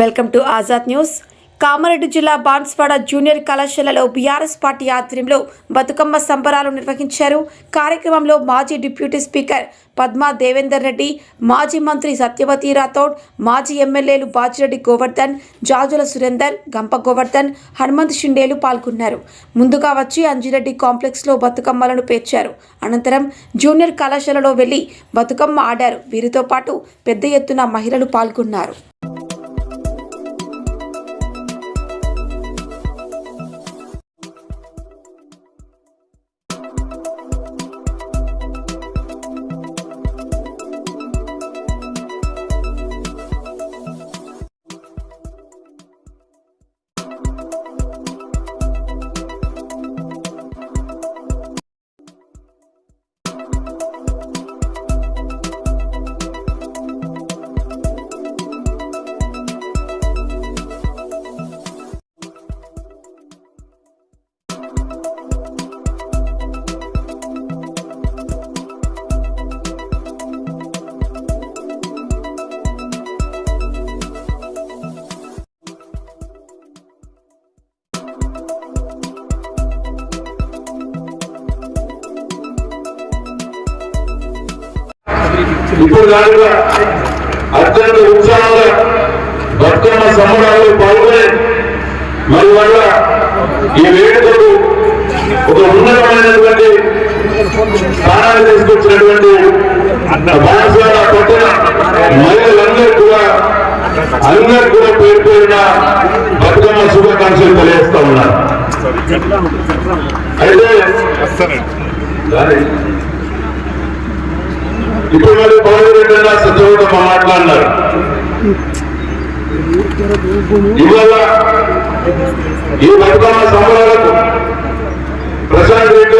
Welcome to Azad news. Kamareddy జిల్లా Banswada junior కళాశాలలో BRS party ఆధ్వర్యంలో బతుకమ్మ సంబరాలు నిర్వహించారు. కార్యక్రమంలో మాజీ డిప్యూటీ స్పీకర్ పద్మా దేవేందర్ రెడ్డి మాజీ మంత్రి సత్యవతి రాథోడ్ మాజీ ఎమ్మెల్యేలు బాజిరెడ్డి గోవర్ధన్ జాజుల సురేందర్ గంప గోవర్ధన్ హనుమంత్ షిండేలు పాల్గొన్నారు. ముందుగా వచ్చి అంజిరెడ్డి కాంప్లెక్స్లో బతుకమ్మలను పేర్చారు. అనంతరం జూనియర్ కళాశాలలో వెళ్ళి బతుకమ్మ ఆడారు. వీరితో పాటు పెద్ద ఎత్తున మహిళలు పాల్గొన్నారు. ఇప్పుడు దానిగా అత్యంత ఉత్సాహంగా బతుకమ్మ సంబరాల్లో పాల్గొని మరి వల్ల ఈ వేడుకకు ఒక ఉన్నతమైనటువంటి స్థానాన్ని తీసుకొచ్చినటువంటి బాణసాల పట్టిన మహిళలందరూ కూడా అందరూ కూడా పేరు పేరున ఇప్పుడు మరి పవన్ రెడ్డి సత్యవత మాట్లాడినారు. ఇవాళ ఈ బతుకమ్మ సంబరాలకు ప్రశాంత్ రెడ్డి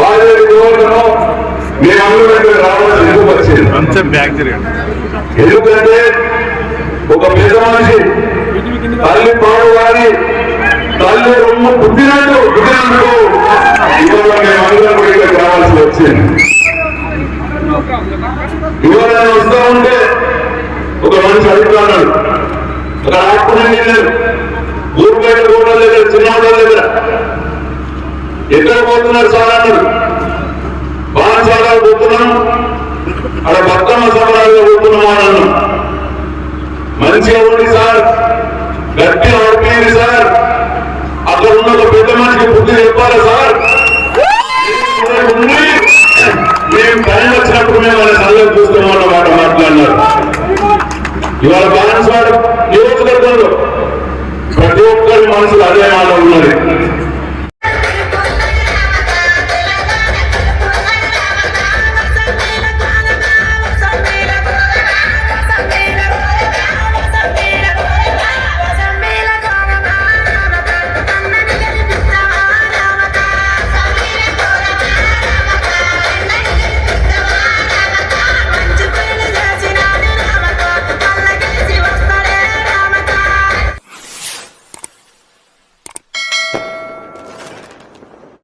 బాలరెడ్డి గోవర్ధను మేమందరూ రావాల్సి ఎందుకు వచ్చింది ఎందుకంటే ఒక పెద్ద మనిషి తల్లి పాడు వారి తల్లి రొమ్ము పుట్టినట్టు పుట్టినట్టు ఇవాళ మేమందరం కూడా ఇక్కడికి రావాల్సి వచ్చింది. ఇవాళ నేను వస్తా ఉంటే ఒక మనిషి అడుగుతున్నాడు ఒక ఆడుకునే లేదు ఊరు బయట కూడా దగ్గర చిన్నవాళ్ళ దగ్గర ఎక్కడ పోతున్నారు సార్ అన్నాడు బాణసాలకు పోతున్నాం. అక్కడ బతుకమ్మ సంబరాలుగా పోతున్నాం అని అన్నాం మంచిగా ఉండి సార్. గట్టి ఆడిపోయింది సార్ అక్కడ ఉన్న ఒక పెద్ద మనిషికి బుద్ధి చెప్పాలి సార్ ఉండి మేము టైం వచ్చినప్పుడు మేము వాళ్ళ సల్లలు చూస్తామన్న మాట మాట్లాడినారు ఇవాళ బాలన్స్వాడ నియోజకవర్గంలో ప్రతి ఒక్కరి మనసులో అదే మాట ఉన్నది.